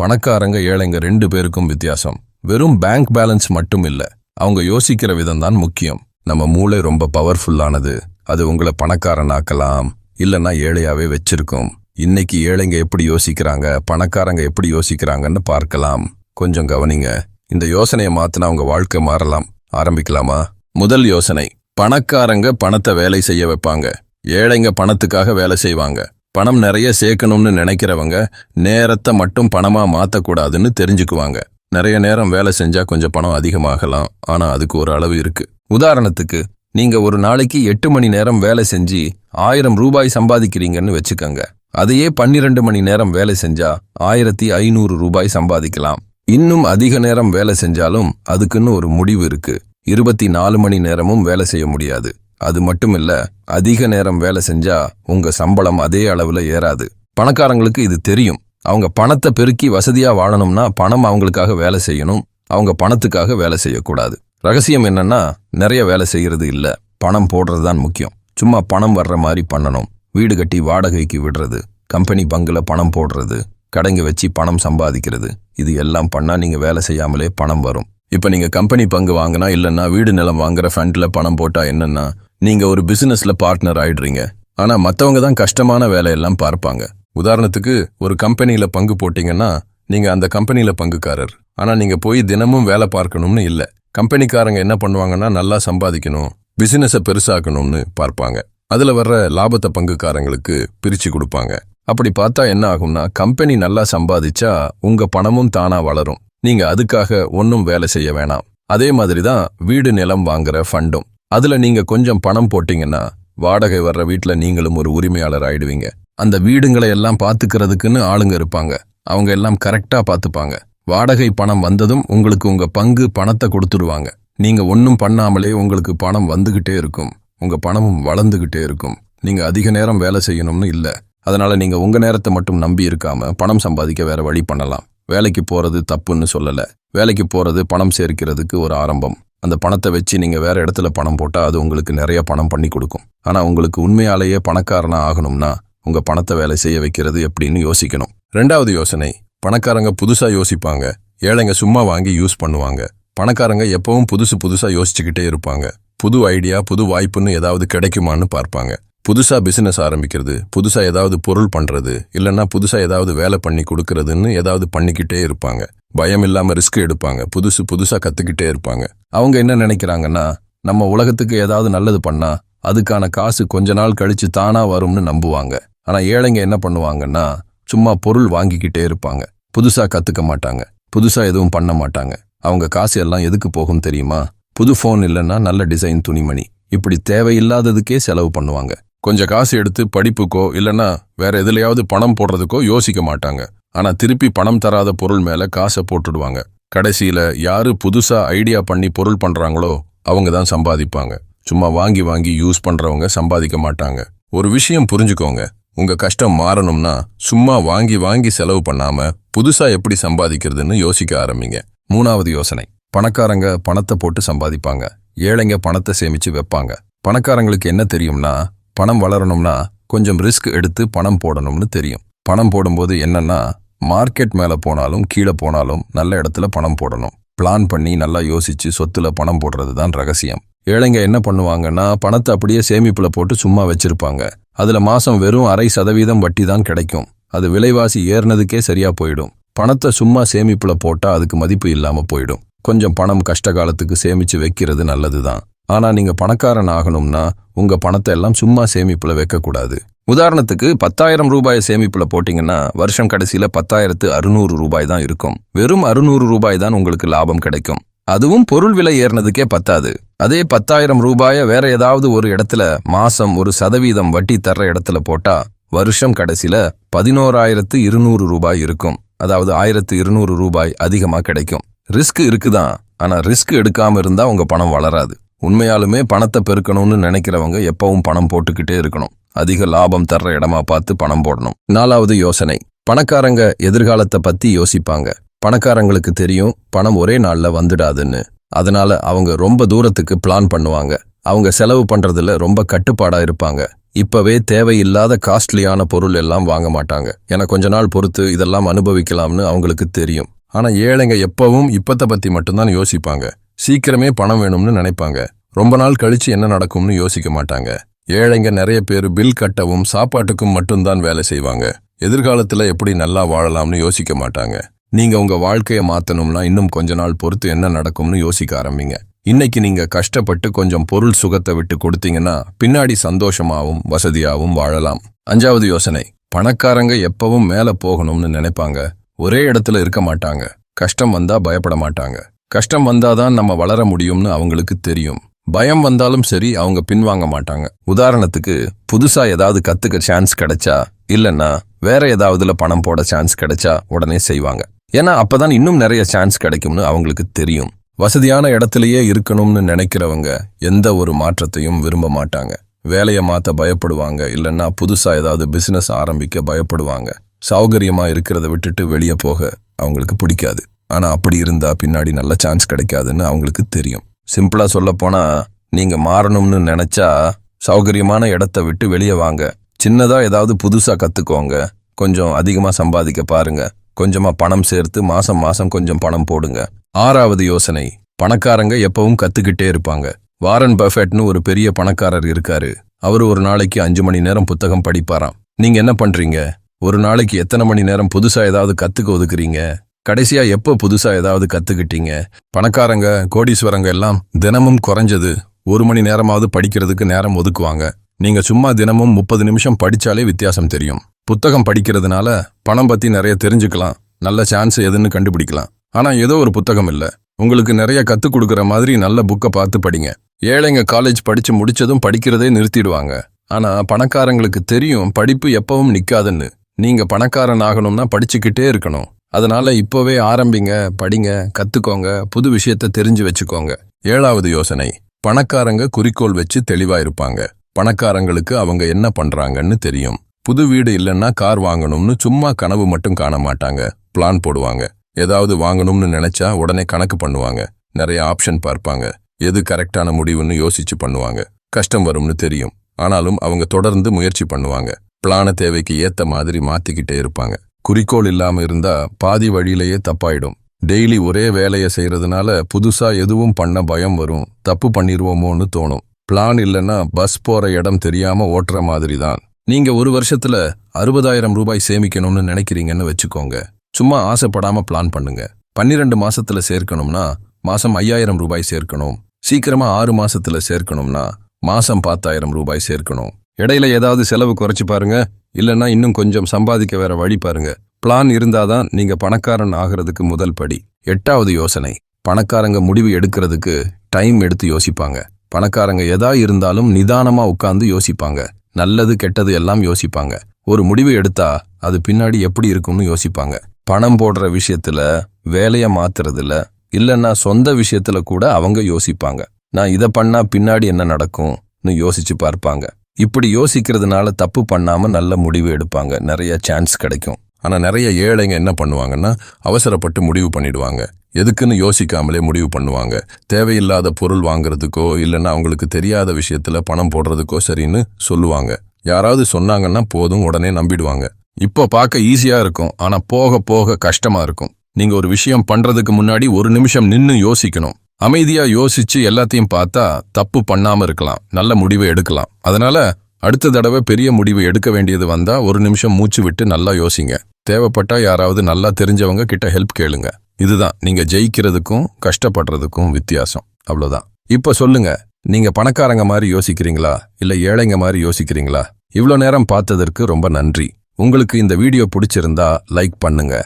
பணக்காரங்க ஏழைங்க ரெண்டு பேருக்கும் வித்தியாசம். வெறும் பேங்க் பேலன்ஸ் மட்டும் இல்ல அவங்க யோசிக்கிற விதம் தான் முக்கியம். நம்ம மூளை ரொம்ப பவர்ஃபுல்லானது அது உங்களை பணக்காரனாக்கலாம் இல்லைன்னா ஏழையாவே வச்சிருக்கும். இன்னைக்கு ஏழைங்க எப்படி யோசிக்கிறாங்க பணக்காரங்க எப்படி யோசிக்கிறாங்கன்னு பார்க்கலாம். கொஞ்சம் கவனிங்க. இந்த யோசனையை மாத்தினா அவங்க வாழ்க்கை மாறலாம். ஆரம்பிக்கலாமா? முதல் யோசனை பணக்காரங்க பணத்தை வேலை செய்ய வைப்பாங்க. ஏழைங்க பணத்துக்காக வேலை செய்வாங்க. பணம் நிறைய சேர்க்கணும்னு நினைக்கிறவங்க நேரத்தை மட்டும் பணமா மாற்றக்கூடாதுன்னு தெரிஞ்சுக்குவாங்க. நிறைய நேரம் வேலை செஞ்சால் கொஞ்சம் பணம் அதிகமாகலாம். ஆனால் அதுக்கு ஒரு அளவு இருக்கு. உதாரணத்துக்கு நீங்கள் ஒரு நாளைக்கு எட்டு மணி நேரம் வேலை செஞ்சு ஆயிரம் ரூபாய் சம்பாதிக்கிறீங்கன்னு வச்சுக்கோங்க. அதையே பன்னிரண்டு மணி நேரம் வேலை செஞ்சா ஆயிரத்தி ஐநூறு ரூபாய் சம்பாதிக்கலாம். இன்னும் அதிக நேரம் வேலை செஞ்சாலும் அதுக்குன்னு ஒரு முடிவு இருக்கு. இருபத்தி நாலு மணி நேரமும் வேலை செய்ய முடியாது. அது மட்டும் இல்ல அதிக நேரம் வேலை செஞ்சா உங்க சம்பளம் அதே அளவுல ஏறாது. பணக்காரங்களுக்கு இது தெரியும். அவங்க பணத்தை பெருக்கி வசதியா வாழணும்னா பணம் அவங்களுக்காக வேலை செய்யணும். அவங்க பணத்துக்காக வேலை செய்யக்கூடாது. ரகசியம் என்னன்னா நிறைய வேலை செய்யறது இல்ல. பணம் போடுறது தான் முக்கியம். சும்மா பணம் வர்ற மாதிரி பண்ணணும். வீடு கட்டி வாடகைக்கு விடுறது. கம்பெனி பங்குல பணம் போடுறது. கடைங்க வச்சு பணம் சம்பாதிக்கிறது. இது எல்லாம் பண்ணா நீங்க வேலை செய்யாமலே பணம் வரும். இப்ப நீங்க கம்பெனி பங்கு வாங்கினா இல்லைன்னா வீடு நிலம் வாங்குற ஃபண்ட்ல பணம் போட்டா என்னன்னா நீங்க ஒரு பிசினஸ்ல பார்ட்னர் ஆயிடுறீங்க. ஆனா மத்தவங்க தான் கஷ்டமான வேலையெல்லாம் பார்ப்பாங்க. உதாரணத்துக்கு ஒரு கம்பெனியில பங்கு போட்டீங்கன்னா நீங்க அந்த கம்பெனியில பங்குக்காரர். ஆனா நீங்க போய் தினமும் வேலை பார்க்கணும்னு இல்ல. கம்பெனிக்காரங்க என்ன பண்ணுவாங்கன்னா நல்லா சம்பாதிக்கணும் பிசினஸை பெருசாக்கணும்னு பார்ப்பாங்க. அதுல வர்ற லாபத்தை பங்குக்காரங்களுக்கு பிரிச்சு கொடுப்பாங்க. அப்படி பார்த்தா என்ன ஆகும்னா கம்பெனி நல்லா சம்பாதிச்சா உங்க பணமும் தானா வளரும். நீங்க அதுக்காக ஒன்னும் வேலை செய்ய வேணாம். அதே மாதிரி தான் வீடு நிலம் வாங்குற ஃபண்டும் அதில் நீங்கள் கொஞ்சம் பணம் போட்டிங்கன்னா வாடகை வர்ற வீட்டில் நீங்களும் ஒரு உரிமையாளர் ஆயிடுவீங்க. அந்த வீடுங்களை எல்லாம் பார்த்துக்கிறதுக்குன்னு ஆளுங்க இருப்பாங்க. அவங்க எல்லாம் கரெக்டாக பார்த்துப்பாங்க வாடகை பணம் வந்ததும் உங்களுக்கு உங்கள் பங்கு பணத்தை கொடுத்துருவாங்க. நீங்கள் ஒன்றும் பண்ணாமலே உங்களுக்கு பணம் வந்துக்கிட்டே இருக்கும். உங்கள் பணமும் வளர்ந்துக்கிட்டே இருக்கும். நீங்கள் அதிக நேரம் வேலை செய்யணும்னு இல்லை. அதனால் நீங்கள் உங்கள் நேரத்தை மட்டும் நம்பி இருக்காம பணம் சம்பாதிக்க வேற வழி பண்ணலாம். வேலைக்கு போகிறது தப்புன்னு சொல்லலை. வேலைக்கு போகிறது பணம் சேர்க்கிறதுக்கு ஒரு ஆரம்பம். அந்த பணத்தை வச்சு நீங்கள் வேற இடத்துல பணம் போட்டால் அது உங்களுக்கு நிறைய பணம் பண்ணி கொடுக்கும். ஆனால் உங்களுக்கு உண்மையாலேயே பணக்காரனாக ஆகணும்னா உங்கள் பணத்தை வேலை செய்ய வைக்கிறது எப்படின்னு யோசிக்கணும். ரெண்டாவது யோசனை பணக்காரங்க புதுசாக யோசிப்பாங்க. ஏழைங்க சும்மா வாங்கி யூஸ் பண்ணுவாங்க. பணக்காரங்க எப்பவும் புதுசு புதுசாக யோசிச்சுக்கிட்டே இருப்பாங்க. புது ஐடியா புது வாய்ப்புன்னு ஏதாவது கிடைக்குமான்னு பார்ப்பாங்க. புதுசாக பிசினஸ் ஆரம்பிக்கிறது புதுசாக ஏதாவது பொருள் பண்ணுறது இல்லைன்னா புதுசாக ஏதாவது வேலை பண்ணி கொடுக்கறதுன்னு ஏதாவது பண்ணிக்கிட்டே இருப்பாங்க. பயம் இல்லாமல் ரிஸ்க் எடுப்பாங்க. புதுசு புதுசாக கற்றுக்கிட்டே இருப்பாங்க. அவங்க என்ன நினைக்கிறாங்கன்னா நம்ம உலகத்துக்கு ஏதாவது நல்லது பண்ணா அதுக்கான காசு கொஞ்ச நாள் கழிச்சு தானா வரும்னு நம்புவாங்க. ஆனா ஏழைங்க என்ன பண்ணுவாங்கன்னா சும்மா பொருள் வாங்கிக்கிட்டே இருப்பாங்க. புதுசா கத்துக்க மாட்டாங்க. புதுசா எதுவும் பண்ண மாட்டாங்க. அவங்க காசு எல்லாம் எதுக்கு போகும் தெரியுமா? புது ஃபோன் இல்லைன்னா நல்ல டிசைன் துணிமணி. இப்படி தேவையில்லாததுக்கே செலவு பண்ணுவாங்க. கொஞ்சம் காசு எடுத்து படிப்புக்கோ இல்லைன்னா வேற எதுலையாவது பணம் போடுறதுக்கோ யோசிக்க மாட்டாங்க. ஆனா திருப்பி பணம் தராத பொருள் மேல காசை போட்டுடுவாங்க. கடைசியில யாரு புதுசாக ஐடியா பண்ணி பொருள் பண்ணுறாங்களோ அவங்க தான் சம்பாதிப்பாங்க. சும்மா வாங்கி வாங்கி யூஸ் பண்றவங்க சம்பாதிக்க மாட்டாங்க. ஒரு விஷயம் புரிஞ்சுக்கோங்க. உங்க கஷ்டம் மாறணும்னா சும்மா வாங்கி வாங்கி செலவு பண்ணாம புதுசா எப்படி சம்பாதிக்கிறதுன்னு யோசிக்க ஆரம்பிங்க. மூணாவது யோசனை. பணக்காரங்க பணத்தை போட்டு சம்பாதிப்பாங்க. ஏழைங்க பணத்தை சேமிச்சு வைப்பாங்க. பணக்காரங்களுக்கு என்ன தெரியும்னா பணம் வளரணும்னா கொஞ்சம் ரிஸ்க் எடுத்து பணம் போடணும்னு தெரியும். பணம் போடும்போது என்னன்னா மார்க்கெட் மேலே போனாலும் கீழே போனாலும் நல்ல இடத்துல பணம் போடணும். பிளான் பண்ணி நல்லா யோசிச்சு சொத்துல பணம் போடுறது தான் ரகசியம். ஏழைங்க என்ன பண்ணுவாங்கன்னா பணத்தை அப்படியே சேமிப்புல போட்டு சும்மா வச்சிருப்பாங்க. அதுல மாசம் வெறும் அரை சதவீதம் வட்டி தான் கிடைக்கும். அது விலைவாசி ஏறினதுக்கே சரியா போயிடும். பணத்தை சும்மா சேமிப்புல போட்டா அதுக்கு மதிப்பு இல்லாம போயிடும். கொஞ்சம் பணம் கஷ்ட காலத்துக்கு சேமிச்சு வைக்கிறது நல்லதுதான். ஆனா நீங்க பணக்காரன் ஆகணும்னா உங்க பணத்தை எல்லாம் சும்மா சேமிப்புல வைக்கக்கூடாது. உதாரணத்துக்கு பத்தாயிரம் ரூபாய் சேமிப்புல போட்டீங்கன்னா வருஷம் கடைசியில பத்தாயிரத்து அறுநூறு ரூபாய் தான் இருக்கும். வெறும் அறுநூறு ரூபாய் தான் உங்களுக்கு லாபம் கிடைக்கும். அதுவும் பொருள் விலை ஏறினதுக்கே பத்தாது. அதே பத்தாயிரம் ரூபாய வேற ஏதாவது ஒரு இடத்துல மாசம் ஒரு சதவீதம் வட்டி தர்ற இடத்துல போட்டா வருஷம் கடைசியில பதினோராயிரத்து இருநூறு ரூபாய் இருக்கும். அதாவது ஆயிரத்து இருநூறு ரூபாய் அதிகமா கிடைக்கும். ரிஸ்க் இருக்குதான். ஆனா ரிஸ்க் எடுக்காம இருந்தா உங்க பணம் வளராது. உண்மையாலுமே பணத்தை பெருக்கணும்னு நினைக்கிறவங்க எப்பவும் பணம் போட்டுக்கிட்டே இருக்கணும். அதிக லாபம் தர்ற இடமா பார்த்து பணம் போடணும். நாலாவது யோசனை. பணக்காரங்க எதிர்காலத்தை பத்தி யோசிப்பாங்க. பணக்காரங்களுக்கு தெரியும் பணம் ஒரே நாள்ல வந்துடாதுன்னு. அதனால அவங்க ரொம்ப தூரத்துக்கு பிளான் பண்ணுவாங்க. அவங்க செலவு பண்றதுல ரொம்ப கட்டுப்பாடா இருப்பாங்க. இப்பவே தேவையில்லாத காஸ்ட்லியான பொருள் எல்லாம் வாங்க மாட்டாங்க. ஏன்னா கொஞ்ச நாள் பொறுத்து இதெல்லாம் அனுபவிக்கலாம்னு அவங்களுக்கு தெரியும். ஆனா ஏழைங்க எப்பவும் இப்பத்தை பத்தி மட்டும்தான் யோசிப்பாங்க. சீக்கிரமே பணம் வேணும்னு நினைப்பாங்க. ரொம்ப நாள் கழிச்சு என்ன நடக்கும்னு யோசிக்க மாட்டாங்க. ஏழைங்க நிறைய பேர் பில் கட்டவும் சாப்பாட்டுக்கும் மட்டும்தான் வேலை செய்வாங்க. எதிர்காலத்துல எப்படி நல்லா வாழலாம்னு யோசிக்க மாட்டாங்க. நீங்க உங்க வாழ்க்கையை மாத்தணும்னா இன்னும் கொஞ்ச நாள் பொறுத்து என்ன நடக்கும்னு யோசிக்க ஆரம்பிங்க. இன்னைக்கு நீங்க கஷ்டப்பட்டு கொஞ்சம் பொருள் சுகத்தை விட்டு கொடுத்தீங்கன்னா பின்னாடி சந்தோஷமாவும் வசதியாவும் வாழலாம். அஞ்சாவது யோசனை பணக்காரங்க எப்பவும் மேல போகணும்னு நினைப்பாங்க. ஒரே இடத்துல இருக்க மாட்டாங்க. கஷ்டம் வந்தா பயப்பட மாட்டாங்க. கஷ்டம் வந்தாதான் நம்ம வளர முடியும்னு அவங்களுக்கு தெரியும். பயம் வந்தாலும் சரி அவங்க பின்வாங்க மாட்டாங்க. உதாரணத்துக்கு புதுசா ஏதாவது கத்துக்க சான்ஸ் கிடைச்சா இல்லைன்னா வேற ஏதாவதுல பணம் போட சான்ஸ் கிடைச்சா உடனே செய்வாங்க. ஏன்னா அப்பதான் இன்னும் நிறைய சான்ஸ் கிடைக்கும்னு அவங்களுக்கு தெரியும். வசதியான இடத்துலயே இருக்கணும்னு நினைக்கிறவங்க எந்த ஒரு மாற்றத்தையும் விரும்ப மாட்டாங்க. வேலையை மாத்த பயப்படுவாங்க இல்லைன்னா புதுசா ஏதாவது பிசினஸ் ஆரம்பிக்க பயப்படுவாங்க. சௌகரியமா இருக்கிறத விட்டுட்டு வெளியே போக அவங்களுக்கு பிடிக்காது. ஆனா அப்படி இருந்தா பின்னாடி நல்ல சான்ஸ் கிடைக்காதுன்னு அவங்களுக்கு தெரியும். சிம்பிளாக சொல்லப்போனால் நீங்கள் மாறணும்னு நினச்சா சௌகரியமான இடத்த விட்டு வெளியே வாங்க. சின்னதாக ஏதாவது புதுசாக கற்றுக்கோங்க கொஞ்சம் அதிகமாக சம்பாதிக்க பாருங்க. கொஞ்சமாக பணம் சேர்த்து மாதம் மாதம் கொஞ்சம் பணம் போடுங்க. ஆறாவது யோசனை பணக்காரங்க எப்பவும் கற்றுக்கிட்டே இருப்பாங்க. வாரன் பஃபெட்னு ஒரு பெரிய பணக்காரர் இருக்காரு. அவர் ஒரு நாளைக்கு அஞ்சு மணி நேரம் புத்தகம் படிப்பாராம். நீங்கள் என்ன பண்ணுறீங்க ஒரு நாளைக்கு எத்தனை மணி நேரம் புதுசாக ஏதாவது கற்றுக்க ஒதுக்குறீங்க? கடைசியா எப்போ புதுசா ஏதாவது கத்துக்கிட்டீங்க? பணக்காரங்க கோடீஸ்வரங்க எல்லாம் தினமும் குறைஞ்சது ஒரு மணி நேரமாவது படிக்கிறதுக்கு நேரம் ஒதுக்குவாங்க. நீங்க சும்மா தினமும் முப்பது நிமிஷம் படிச்சாலே வித்தியாசம் தெரியும். புத்தகம் படிக்கிறதுனால பணம் பத்தி நிறைய தெரிஞ்சுக்கலாம். நல்ல சான்ஸ் எதுன்னு கண்டுபிடிக்கலாம். ஆனா ஏதோ ஒரு புத்தகம் இல்ல. உங்களுக்கு நிறைய கத்துக் கொடுக்குற மாதிரி நல்ல புக்கை பார்த்து படிங்க. ஏழைங்க காலேஜ் படிச்சு முடிச்சதும் படிக்கிறதே நிறுத்திடுவாங்க. ஆனா பணக்காரங்களுக்கு தெரியும் படிப்பு எப்பவும் நிக்காதுன்னு. நீங்க பணக்காரன் ஆகணும்னா படிச்சுக்கிட்டே இருக்கணும். அதனால் இப்போவே ஆரம்பிங்க படிங்க கற்றுக்கோங்க புது விஷயத்த தெரிஞ்சு வச்சுக்கோங்க. ஏழாவது யோசனை பணக்காரங்க குறிக்கோள் வச்சு தெளிவாக இருப்பாங்க. பணக்காரங்களுக்கு அவங்க என்ன பண்ணுறாங்கன்னு தெரியும். புது வீடு இல்லைன்னா கார் வாங்கணும்னு சும்மா கனவு மட்டும் காண மாட்டாங்க. பிளான் போடுவாங்க. ஏதாவது வாங்கணும்னு நினைச்சா உடனே கணக்கு பண்ணுவாங்க. நிறைய ஆப்ஷன் பார்ப்பாங்க. எது கரெக்டான முடிவுன்னு யோசிச்சு பண்ணுவாங்க. கஷ்டம் வரும்னு தெரியும். ஆனாலும் அவங்க தொடர்ந்து முயற்சி பண்ணுவாங்க. பிளான தேவைக்கு ஏத்த மாதிரி மாத்திக்கிட்டே இருப்பாங்க. குறிக்கோள் இல்லாம இருந்தா பாதி வழியிலேயே தப்பாயிடும். டெய்லி ஒரே வேலையை செய்யறதுனால புதுசா எதுவும் பண்ண பயம் வரும். தப்பு பண்ணிடுவோமோன்னு தோணும். பிளான் இல்லைன்னா பஸ் போற இடம் தெரியாம ஓட்டுற மாதிரி தான் நீங்க ஒரு வருஷத்துல அறுபதாயிரம் ரூபாய் சேமிக்கணும்னு நினைக்கிறீங்கன்னு வச்சுக்கோங்க. சும்மா ஆசைப்படாமல் பிளான் பண்ணுங்க. பன்னிரெண்டு மாசத்துல சேர்க்கணும்னா மாசம் ஐயாயிரம் ரூபாய் சேர்க்கணும். சீக்கிரமா ஆறு மாசத்துல சேர்க்கணும்னா மாசம் பத்தாயிரம் ரூபாய் சேர்க்கணும். இடையில ஏதாவது செலவு குறைச்சி பாருங்க. இல்லைன்னா இன்னும் கொஞ்சம் சம்பாதிக்க வேற வழி பாருங்க. பிளான் இருந்தாதான் நீங்க பணக்காரன் ஆகிறதுக்கு முதல் படி. எட்டாவது யோசனை. பணக்காரங்க முடிவு எடுக்கிறதுக்கு டைம் எடுத்து யோசிப்பாங்க. பணக்காரங்க எதா இருந்தாலும் நிதானமா உட்கார்ந்து யோசிப்பாங்க. நல்லது கெட்டது எல்லாம் யோசிப்பாங்க. ஒரு முடிவு எடுத்தா அது பின்னாடி எப்படி இருக்கும்னு யோசிப்பாங்க. பணம் போடுற விஷயத்துல வேலையை மாத்துறதுல இல்லைன்னா சொந்த விஷயத்துல கூட அவங்க யோசிப்பாங்க. நான் இதை பண்ணா பின்னாடி என்ன நடக்கும்னு யோசிச்சு பார்ப்பாங்க. இப்படி யோசிக்கிறதுனால தப்பு பண்ணாம நல்ல முடிவு எடுப்பாங்க. நிறைய சான்ஸ் கிடைக்கும். ஆனா நிறைய ஏழைங்க என்ன பண்ணுவாங்கன்னா அவசரப்பட்டு முடிவு பண்ணிடுவாங்க. எதுக்குன்னு யோசிக்காமலே முடிவு பண்ணுவாங்க. தேவையில்லாத பொருள் வாங்குறதுக்கோ இல்லைன்னா அவங்களுக்கு தெரியாத விஷயத்துல பணம் போடுறதுக்கோ சரின்னு சொல்லுவாங்க. யாராவது சொன்னாங்கன்னா போதும் உடனே நம்பிடுவாங்க. இப்போ பார்க்க ஈஸியா இருக்கும். ஆனா போக போக கஷ்டமா இருக்கும். நீங்க ஒரு விஷயம் பண்றதுக்கு முன்னாடி ஒரு நிமிஷம் நின்று யோசிக்கணும். அமைதியா யோசிச்சு எல்லாத்தையும் பார்த்தா தப்பு பண்ணாம இருக்கலாம். நல்ல முடிவை எடுக்கலாம். அதனால அடுத்த தடவை பெரிய முடிவு எடுக்க வேண்டியது வந்தா ஒரு நிமிஷம் மூச்சு விட்டு நல்லா யோசிங்க. தேவைப்பட்டா யாராவது நல்லா தெரிஞ்சவங்க கிட்ட ஹெல்ப் கேளுங்க. இதுதான். நீங்க ஜெயிக்கிறதுக்கும் கஷ்டப்படுறதுக்கும் வித்தியாசம். அவ்வளவுதான். இப்ப சொல்லுங்க. நீங்க பணக்காரங்க மாதிரி யோசிக்கிறீங்களா? இல்ல ஏழைங்க மாதிரி யோசிக்கிறீங்களா? இவ்வளோ நேரம் பார்த்ததற்கு ரொம்ப நன்றி. உங்களுக்கு இந்த வீடியோ பிடிச்சிருந்தா லைக் பண்ணுங்க.